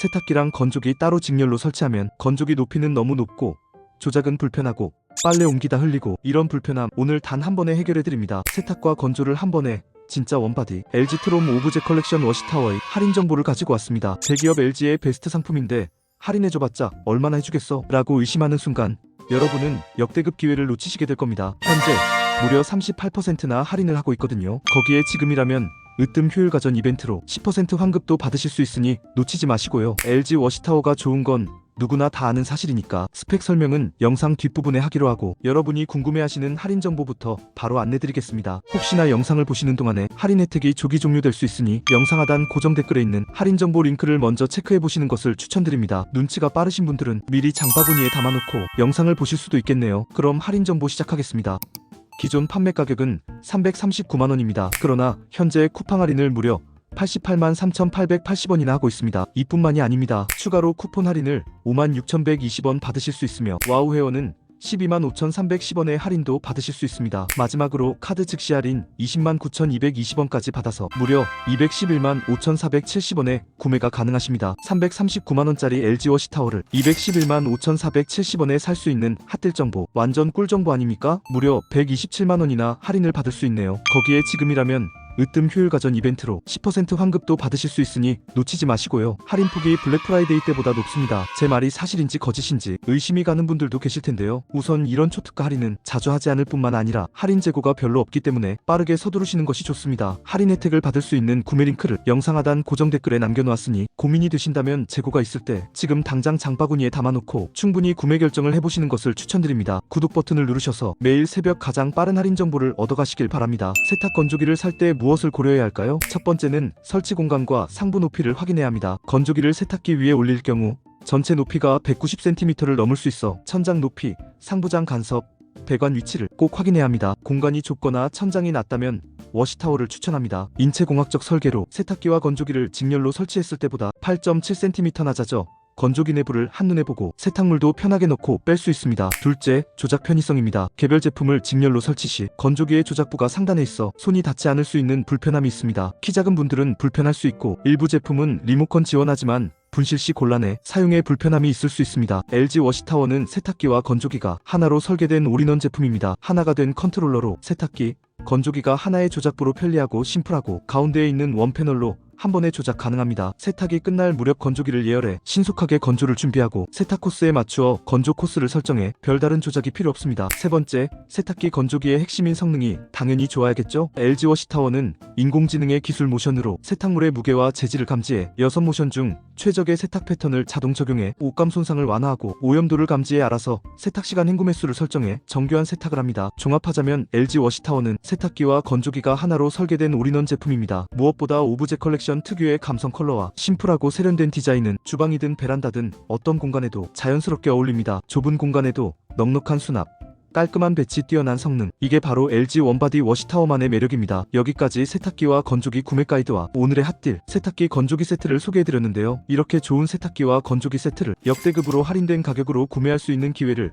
세탁기랑 건조기 따로 직렬로 설치하면 건조기 높이는 너무 높고 조작은 불편하고 빨래 옮기다 흘리고 이런 불편함 오늘 단 한 번에 해결해 드립니다. 세탁과 건조를 한 번에 진짜 원바디 LG 트롬 오브제 컬렉션 워시타워의 할인 정보를 가지고 왔습니다. 대기업 LG의 베스트 상품인데 할인해줘봤자 얼마나 해주겠어? 라고 의심하는 순간 여러분은 역대급 기회를 놓치시게 될 겁니다. 현재 무려 38%나 할인을 하고 있거든요. 거기에 지금이라면 으뜸 효율 가전 이벤트로 10% 환급도 받으실 수 있으니 놓치지 마시고요. LG 워시타워가 좋은 건 누구나 다 아는 사실이니까 스펙 설명은 영상 뒷부분에 하기로 하고 여러분이 궁금해하시는 할인 정보부터 바로 안내드리겠습니다. 혹시나 영상을 보시는 동안에 할인 혜택이 조기 종료될 수 있으니 영상 하단 고정 댓글에 있는 할인 정보 링크를 먼저 체크해 보시는 것을 추천드립니다. 눈치가 빠르신 분들은 미리 장바구니에 담아놓고 영상을 보실 수도 있겠네요. 그럼 할인 정보 시작하겠습니다. 기존 판매 가격은 339만원입니다. 그러나 현재 쿠팡 할인을 무려 88만 3,880원이나 하고 있습니다. 이뿐만이 아닙니다. 추가로 쿠폰 할인을 5만 6,120원 받으실 수 있으며 와우 회원은 12만 5,310원의 할인도 받으실 수 있습니다. 마지막으로 카드 즉시 할인 20만 9,220원까지 받아서 무려 211만 5,470원에 구매가 가능하십니다. 339만원짜리 LG 워시타워를 211만 5,470원에 살 수 있는 핫딜 정보 완전 꿀 정보 아닙니까? 무려 127만원이나 할인을 받을 수 있네요. 거기에 지금이라면 으뜸 효율 가전 이벤트로 10% 환급도 받으실 수 있으니 놓치지 마시고요. 할인 폭이 블랙 프라이데이 때보다 높습니다. 제 말이 사실인지 거짓인지 의심이 가는 분들도 계실 텐데요. 우선 이런 초특가 할인은 자주 하지 않을 뿐만 아니라 할인 재고가 별로 없기 때문에 빠르게 서두르시는 것이 좋습니다. 할인 혜택을 받을 수 있는 구매 링크를 영상 하단 고정 댓글에 남겨놓았으니 고민이 되신다면 재고가 있을 때 지금 당장 장바구니에 담아놓고 충분히 구매 결정을 해보시는 것을 추천드립니다. 구독 버튼을 누르셔서 매일 새벽 가장 빠른 할인 정보를 얻어가시길 바랍니다. 세탁 건조기를 살 때 무엇 을 고려해야 할까요? 첫 번째는 설치 공간과 상부 높이를 확인해야 합니다. 건조기를 세탁기 위에 올릴 경우 전체 높이가 190cm를 넘을 수 있어 천장 높이, 상부장 간섭, 배관 위치를 꼭 확인해야 합니다. 공간이 좁거나 천장이 낮다면 워시타워를 추천합니다. 인체공학적 설계로 세탁기와 건조기를 직렬로 설치했을 때보다 8.7cm 낮아져 건조기 내부를 한눈에 보고 세탁물도 편하게 넣고 뺄 수 있습니다. 둘째, 조작 편의성입니다. 개별 제품을 직렬로 설치 시 건조기의 조작부가 상단에 있어 손이 닿지 않을 수 있는 불편함이 있습니다. 키 작은 분들은 불편할 수 있고 일부 제품은 리모컨 지원하지만 분실 시 곤란해 사용에 불편함이 있을 수 있습니다. LG 워시타워는 세탁기와 건조기가 하나로 설계된 올인원 제품입니다. 하나가 된 컨트롤러로 세탁기, 건조기가 하나의 조작부로 편리하고 심플하고 가운데에 있는 원 패널로 한 번에 조작 가능합니다. 세탁이 끝날 무렵 건조기를 예열해 신속하게 건조를 준비하고 세탁 코스에 맞추어 건조 코스를 설정해 별다른 조작이 필요 없습니다. 세 번째, 세탁기 건조기의 핵심인 성능이 당연히 좋아야겠죠? LG 워시타워는 인공지능의 기술 모션으로 세탁물의 무게와 재질을 감지해 6모션 중 최적의 세탁 패턴을 자동 적용해 옷감 손상을 완화하고 오염도를 감지해 알아서 세탁 시간 횡금 횟수를 설정해 정교한 세탁을 합니다. 종합하자면 LG 워시타워는 세탁기와 건조기가 하나로 설계된 올인원 제품입니다. 무엇보다 오브제 컬렉션 특유의 감성 컬러와 심플하고 세련된 디자인은 주방이든 베란다든 어떤 공간에도 자연스럽게 어울립니다. 좁은 공간에도 넉넉한 수납, 깔끔한 배치 뛰어난 성능 이게 바로 LG 원바디 워시타워만의 매력입니다. 여기까지 세탁기와 건조기 구매 가이드와 오늘의 핫딜 세탁기 건조기 세트를 소개해드렸는데요. 이렇게 좋은 세탁기와 건조기 세트를 역대급으로 할인된 가격으로 구매할 수 있는 기회를